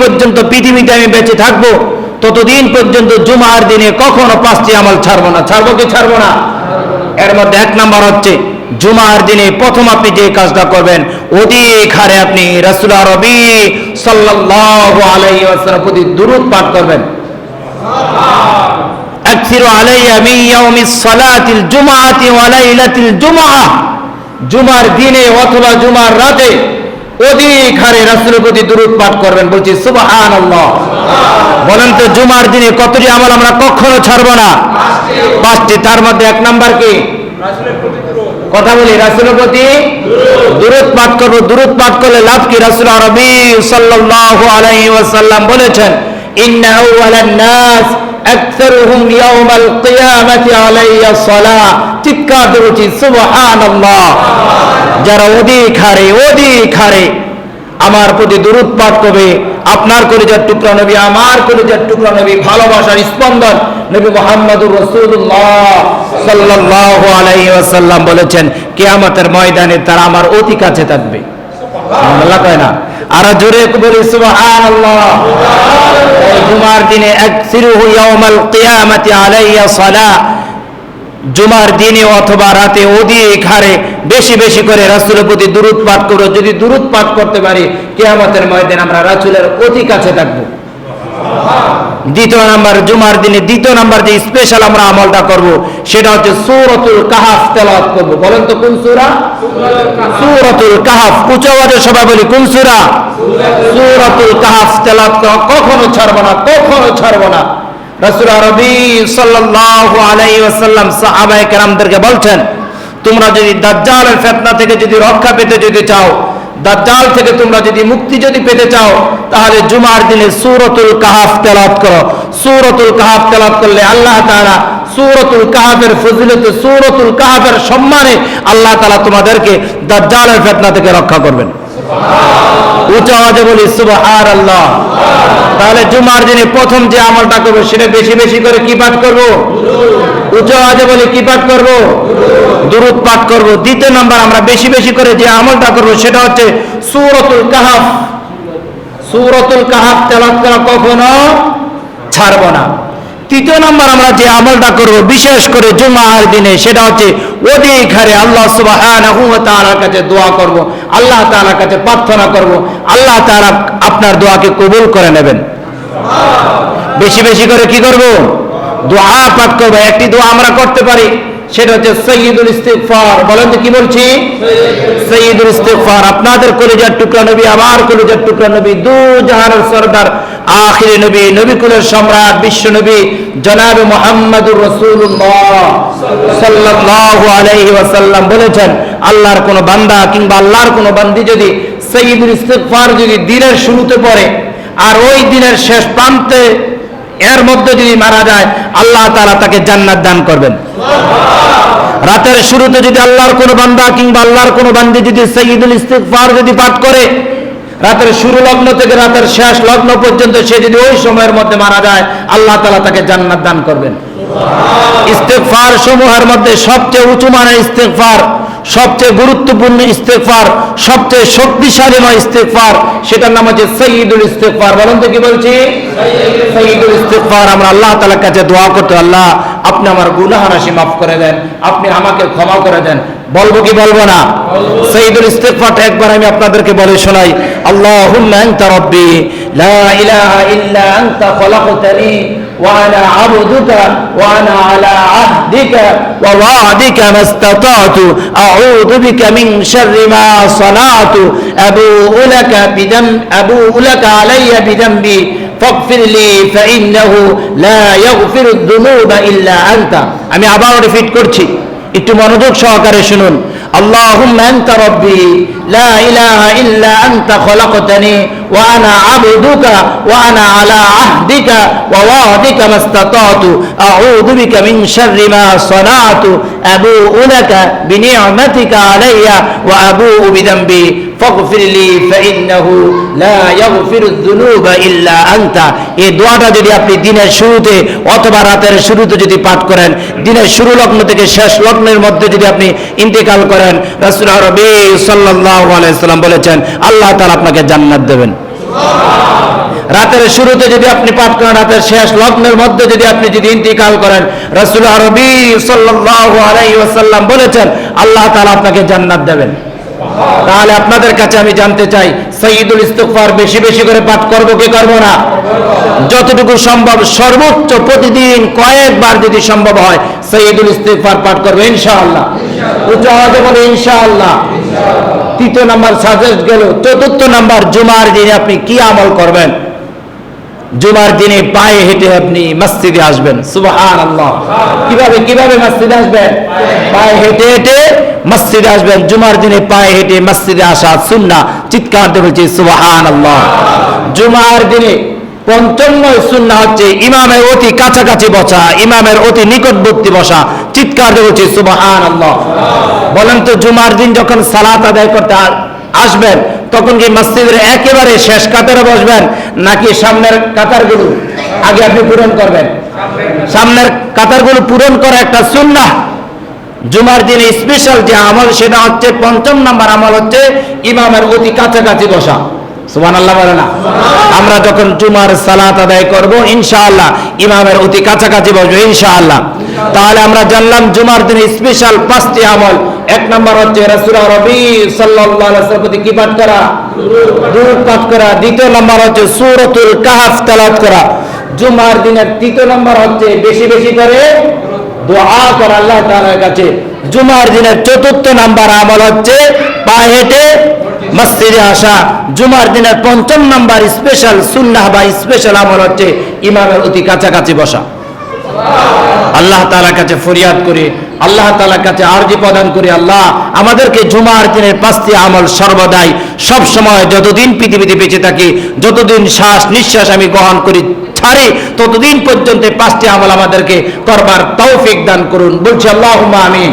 পর্যন্ত পৃথিবীতে আমি বেঁচে থাকব, ততদিন পর্যন্ত জুমার দিনে কখনো পাঁচটি আমল ছাড়বো না। ছাড়বো কি ছাড়বো না? এর মধ্যে এক নাম্বার হচ্ছে, জুমার দিনে প্রথম আপনি যে কাজটা করবেন, অধিক হারে আপনি রাসুল রবি সাল্লাল্লাহু আলাইহি প্রতি দুরূদ পাঠ করবেন। জুমার দিনে অথবা জুমার রাতে অধিক হারে রাসূলের প্রতি দুরূদ পাঠ করবেন। বলছি সুবহানাল্লাহ। বলেন তো জুমার দিনে কতটি আমল আমরা কখনো ছাড়বো না। পাঁচটি তার মধ্যে এক নাম্বার কি? কথা বলি রাসুলের প্রতি দুরুদ পাঠ করব। দুরুদ পাঠ করলে লাভ কি? রাসুল আরবি সাল্লাল্লাহু আলাইহি ওয়াসাল্লাম বলেছেন ইন্না নাস আকসারুহুম ইয়াউমাল কিয়ামাতি আলাইয়া সালাহ চিৎকার দিয়ে বলছি সুবহানাল্লাহ। যারা অধিক হারে অধিক হারে আমার প্রতি দুরুদ পাঠ করবে, আপনার কলিজার টুকরা নবী, আমার কলিজার টুকরা নবী, ভালোবাসার স্পন্দন নবী মোহাম্মদুর রসুল্লাহ সাল্লাল্লাহু আলাইহি ওয়াসাল্লাম বলেছেন, কিয়ামতের ময়দানে তারা আমার অতি কাছে থাকবে। আল্লাহ না? আর জোরে বলি জুমার দিনে আলাইয়া জুমার দিনে অথবা রাতে অধিক হারে বেশি বেশি করে রাসুলের প্রতি দূরত পাঠ করো। যদি দূরত পাঠ করতে পারি, কেয়ামতের ময়দিন আমরা রাসুলের অতি কাছে থাকব। দ্বিতীয় নাম্বার, জুমার দিনে দ্বিতীয় নাম্বার যে স্পেশাল আমরা আমলটা করব, সেটা হচ্ছে সূরাতুল কাহাফ তেলাওয়াত করব। বলেন তো কোন সূরা? সূরাতুল কাহাফ। উচ্চ আওয়াজে সবাই বলি, কোন সূরা? সূরাতুল কাহাফ তেলাওয়াত কখনো ছাড়বো না, কখনো ছাড়বো না। রাসূল আরবি সাল্লাল্লাহু আলাইহি ওয়াসাল্লাম সাহাবায়ে কেরামদেরকে বলছেন, তোমরা যদি দাজ্জালের ফিতনা থেকে যদি রক্ষা পেতে যদি চাও দাজ্জাল থেকে তোমরা যদি মুক্তি যদি পেতে চাও তাহলে জুমার দিনে সূরাতুল কাহাফ তেলাওয়াত করো। সূরাতুল কাহাফ তেলাওয়াত করলে আল্লাহ তাআলা সূরাতুল কাহাফের ফজিলতে সূরাতুল কাহাফের সম্মানে আল্লাহ তাআলা তোমাদেরকে দাজ্জালের ফিতনা থেকে রক্ষা করবেন। উচ্চ আওয়াজে বলি সুবহানাল্লাহ। তাহলে জুমার দিনে প্রথম যে আমলটা করব সেটা বেশি বেশি করে কি পাঠ করব? উচ্চ আওয়াজে বলি, কি পাঠ করব? দুরুদ পাঠ করব। দ্বিতীয় নাম্বার আমরা বেশি বেশি করে যে আমলটা করব, সেটা হচ্ছে সূরাতুল কাহাফ। সূরাতুল কাহাফ তেলাওয়াত করা কখনো ছাড়বো না। তৃতীয় নাম্বার আমরা যে আমলটা করব, বিশেষ করে জুমার দিনে, সেটা হচ্ছে অধিক হারে আল্লাহ ওয়া তাআলার কাছে দোয়া করব, আল্লাহ তাআলার কাছে প্রার্থনা করব, আল্লাহ তাআলা আপনার দোয়াকে কবুল করে নেবেন। বেশি বেশি করে কি করব? দোয়া পাঠ করব, একটি দোয়া আমরা করতে পারি। সেটা হচ্ছে সৈয়দুল ইস্তিগফার। বলেন তো কি বলছি? সৈয়দুল ইস্তিগফার। আপনাদের কলিজার টুকরা নবী, আমার কলিজার টুকরা নবী, দু জাহানের সরদার, আখিরি নবী নবী কুলের সম্রাট, বিশ্ব নবী, জনাব মুহাম্মদুর রাসূলুল্লাহ সাল্লাল্লাহু আলাইহি ওয়াসাল্লাম বলেছেন, আল্লাহর কোন বান্দা কিংবা আল্লাহর কোন বান্দি যদি সৈয়দুল ইস্তিগফার যদি দিনের শুরুতে পড়ে, আর ওই দিনের শেষ প্রান্তে এর মধ্যে যদি মারা যায়, আল্লাহ তাআলা তাকে জান্নাত দান করবেন। রাতের শুরুতে যদি আল্লাহর কোনো বান্দা কিংবা আল্লাহর কোনো বান্দি যদি সঈদুল ইস্তিগফার যদি পাঠ করে, রাতের শুরু লগ্ন থেকে রাতের শেষ লগ্ন পর্যন্ত সে যদি ওই সময়ের মধ্যে মারা যায়, আল্লাহ তাআলা তাকে জান্নাত দান করবেন। ইস্তেগফার সমূহের মধ্যে সবচেয়ে উঁচু মানের ইস্তেগফার, সবচেয়ে গুরুত্বপূর্ণ ইস্তেগফার, সবচেয়ে শক্তিশালীময় ইস্তেগফার, সেটার নাম হচ্ছে সঈদুল ইস্তেগফার। বলেন তো কি বলছি? সঈদুল ইস্তেগফার আমরা আল্লাহ তাআলার কাছে দোয়া করতে আল্লাহ আপনি আমার গুনাহ রাশি মাফ করে দেন আপনি আমাকে ক্ষমা করে দেন বলবো কি বলবো না সঈদুল ইস্তেগফারটা একবার আমি আপনাদেরকে বলে শোনাই আল্লাহুম্মা আনতা রাব্বি লা ইলাহা ইল্লা আনতা খলাকতানি وأنا عبدك وأنا على عهدك ووعدك ما استطعت أعوذ بك من شر ما صنعت أبوء لك بذنب أبوء لك علي بذنبي فاغفر لي فإنه لا يغفر الذنوب إلا أنت আমি আবার রিপিট করছি একটু মনোযোগ সহকারে শুনুন اللهم أنت ربي لا إله إلا أنت خلقتني وأنا عبدك وأنا على عهدك ووعدك ما استطعت أعوذ بك من شر ما صنعت أبوء لك بنعمتك علي وأبوء بذنبي ফগফিরলি ফাইন্নাহু লা ইয়াগফিরুয-যুনুবা ইল্লা আনতা। এই দোয়াটা যদি আপনি দিনের শুরুতে অথবা রাতের শুরুতে যদি পাঠ করেন, দিনের শুরু লগ্ন থেকে শেষ লগ্নের মধ্যে যদি আপনি ইন্তেকাল করেন, রাসূল রবি সাল্লাল্লাহু আলাইহি সাল্লাম বলেছেন, আল্লাহ তাআলা আপনাকে জান্নাত দেবেন। রাতের শুরুতে যদি আপনি পাঠ করেন, রাতের শেষ লগ্নের মধ্যে যদি আপনি যদি ইন্তেকাল করেন, রাসূল আরবি সাল্লাল্লাহু আলাইহি ওয়াসাল্লাম বলেছেন, আল্লাহ তাআলা আপনাকে জান্নাত দেবেন। তাহলে আপনাদের কাছে আমি জানতে চাই, সঈদুল ইস্তিগফার বেশি বেশি করে পাঠ করব কি করব না? যতটুকু সম্ভব সর্বোচ্চ প্রতিদিন কয়েকবার যদি সম্ভব হয়, সঈদুল ইস্তিগফার পাঠ করব ইনশাআল্লাহ। বলে ইনশাআল্লাহ। তৃতীয় নাম্বার সাজেস্ট গেল, চতুর্থ নাম্বার জুমার দিনে আপনি কি আমল করবেন? জুমার দিনে পায়ে হেঁটে আপনি মসজিদে আসবেন সুবহান আল্লাহ কীভাবে কীভাবে মসজিদে আসবেন? পায়ে হেঁটে হেঁটে মসজিদে আসবেন, জুমার দিনে পায়ে হেঁটে মসজিদে আসা সুন্না চিৎকার বলছি সুবহান আল্লাহ জুমার দিনে পঞ্চম সুন্না হচ্ছে ইমামের অতি কাছাকাছি বসা, ইমামের অতি নিকটবর্তী বসা। চিৎকার সুবহান বলেন তো, জুমার দিন যখন সালাত আদায় করতে আসবেন, তখন কি মসজিদের একেবারে শেষ কাতারে বসবেন, নাকি সামনের কাতার কাতারগুলো আগে আপনি পূরণ করবেন? সামনের কাতারগুলো পূরণ করা একটা সুন্নাহ। জুমার দিনে স্পেশাল যে আমল সেটা হচ্ছে পঞ্চম নাম্বার আমল হচ্ছে ইমামের অতি কাছাকাছি বসা। সুবান আল্লাহ বলে না? আমরা যখন জুমার সালাত আদায় করব ইনশাআল্লাহ ইমামের অতি কাছাকাছি বসবো ইনশাআল্লাহ। তাহলে আমরা জানলাম জুমার দিনে স্পেশাল পাঁচটি আমল। এক নাম্বার হচ্ছে রাসূল রবি ওয়াসাল্লাম প্রতি কি পাঠ করা? দুরূদ পাঠ করা। দ্বিতীয় নাম্বার হচ্ছে সূরাতুল কাহফ তেলাওয়াত করা। জুমার দিনের তৃতীয় নাম্বার হচ্ছে বেশি বেশি করে দোয়া আল্লাহ তাআলার কাছে। জুমার দিনের চতুর্থ নাম্বার আমল হচ্ছে পা হেঁটে মসজিদে আসা। জুমার দিনের পঞ্চম নাম্বার স্পেশাল সুন্নাহ বা স্পেশাল আমল হচ্ছে ইমামের অতি কাছাকাছি বসা। আল্লাহ তাআলার কাছে ফরিয়াদ করি, আল্লাহ তাআলার কাছে আরজি প্রদান করি, আল্লাহ আমাদেরকে জুমার দিনের পাঁচটি আমল সর্বদাই সব সময় যতদিন পৃথিবীতে বেঁচে থাকি, যতদিন শ্বাস নিঃশ্বাস আমি গ্রহণ করি ছাড়ি ততদিন পর্যন্ত পাঁচটি আমল আমাদেরকে করবার তৌফিক দান করুন। বলছি আল্লাহ আমিন।